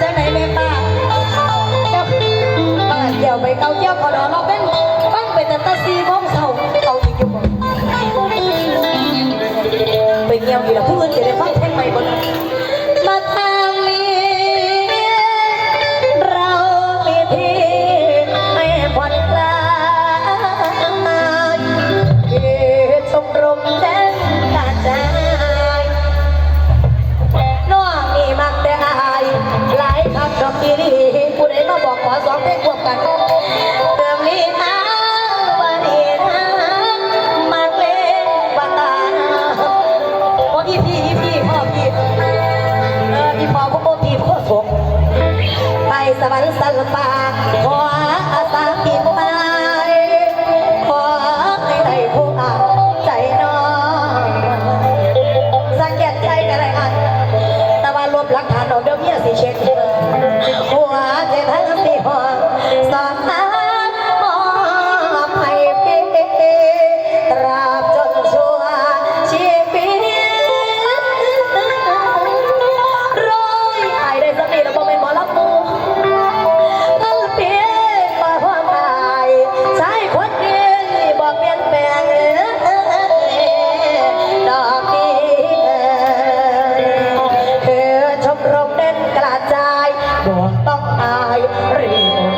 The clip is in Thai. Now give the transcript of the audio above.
จังไหนแม่ป้าเจ้าป้าเดี่ยวไปเกาเกี่ยวขอรอเราเป็นบ้างไปแต่ตาซีมองเขาเอาอีกอยู่บ่ไปเกี่ยวยู่แล้วผู้อื่นจะได้ฟังเพลงใหม่บ่นะ ไปสวรรค์สันป่าขอ I pray.